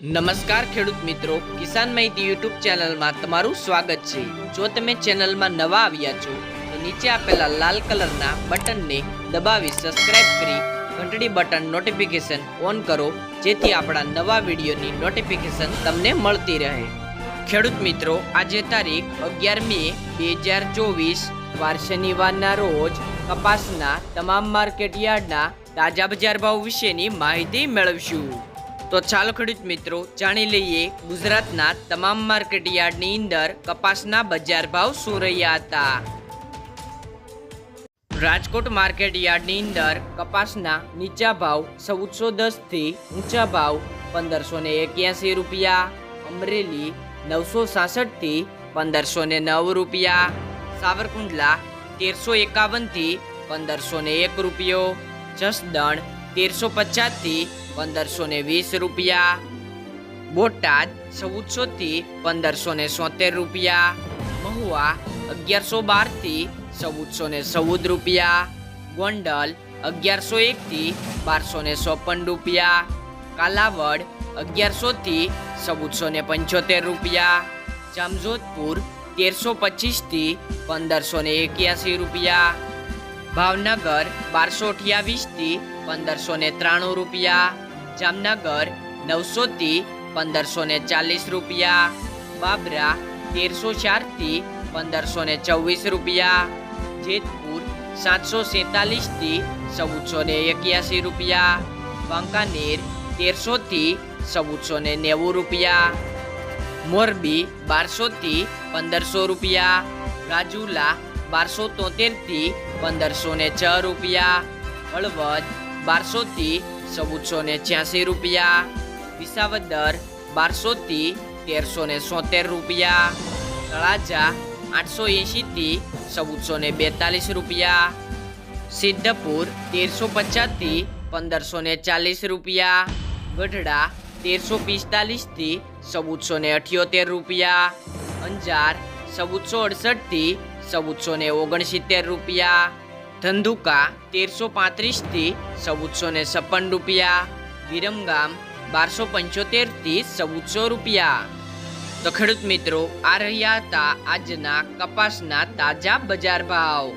નમસ્કાર ખેડૂત મિત્રો, કિસાન માહિતી યુટ્યુબ ચેનલમાં તમારું સ્વાગત છે. જો તમે ચેનલમાં નવા આવ્યા છો, તો નીચે આપેલા લાલ કલરના બટનને દબાવી સબસ્ક્રાઇબ કરી ઘંટડી બટન નોટિફિકેશન ઓન કરો, જેથી આપણા નવા વિડીયોની નોટિફિકેશન તમને મળતી રહે. ખેડૂત મિત્રો, આજે તારીખ અગિયાર મે બે હજાર ચોવીસ, વાર શનિવારના રોજ કપાસના તમામ માર્કેટ યાર્ડના તાજા બજાર ભાવ વિશેની માહિતી મેળવશું. તો ચાલો ખેડૂત મિત્રો જાણી લઈએ ગુજરાતના તમામ માર્કેટ યાર્ડની અંદર કપાસના બજાર ભાવ શું રહ્યા હતા. રાજકોટ માર્કેટ યાર્ડની અંદર કપાસના નીચા ભાવ ચૌદસો દસથી ઊંચા ભાવ પંદરસો ને એક્યાસી રૂપિયા, અમરેલી નવસો સાસઠથી પંદરસો ને નવ રૂપિયા, સાવરકુંડલા તેરસો એકાવનથી પંદરસો ને એક રૂપિયો, જસદણ તેરસો પચાસથી પંદરસો ને વીસ રૂપિયા. બોટાદ ચૌદસોથી પંદરસો ને સોતેર રૂપિયા. મહુવા અગિયારસો બારથી ચૌદસો ને ચૌદ રૂપિયા. ગોંડલ અગિયારસો એકથી બારસો ને ચોપન રૂપિયા. કાલાવડ અગિયારસોથી ચૌદસો ને પંચોતેર રૂપિયા. જામજોધપુર તેરસો પચીસથી પંદરસો ને એક્યાસી રૂપિયા. ભાવનગર બારસો અઠ્યાવીસથી પંદરસો ને ત્રાણું રૂપિયા. જામનગર નવસોથી પંદરસો ને ચાલીસ રૂપિયા. બાબરા તેરસો ચારથી પંદરસો ને ચોવીસ રૂપિયા. જેતપુર સાતસો સેતાલીસથી ચૌદસો ને એક્યાસી રૂપિયા. વાંકાનેર તેરસોથી ચૌદસો ને નેવું રૂપિયા. મોરબી બારસોથી પંદરસો રૂપિયા. રાજુલા બારસો તોતેરથી પંદરસો ને છ રૂપિયા. હળવદ બારસોથી ચૌદસો ને છ્યાસી રૂપિયા. વિસાવદર બારસોથી તેરસો ને સોતેર રૂપિયા. તળાજા આઠસો એંશીથી ચૌદસો ને બેતાલીસ રૂપિયા. સિદ્ધપુર તેરસો પચાસથી પંદરસો ને ચાલીસ રૂપિયા. ગઢડા તેરસો પિસ્તાલીસથી ચૌદસો ને અઠ્યોતેર રૂપિયા. અંજાર ચૌદસો અડસઠથી ચૌદસો ને ઓગણસિત્તેર રૂપિયા. ધંધુકા તેરસો પાંત્રીસથી ચૌદસો ને છપ્પન રૂપિયા. વિરમગામ બારસો પંચોતેરથી ચૌદસો રૂપિયા. તો ખેડૂત મિત્રો, આ રહ્યા હતા આજના કપાસના તાજા બજાર ભાવ.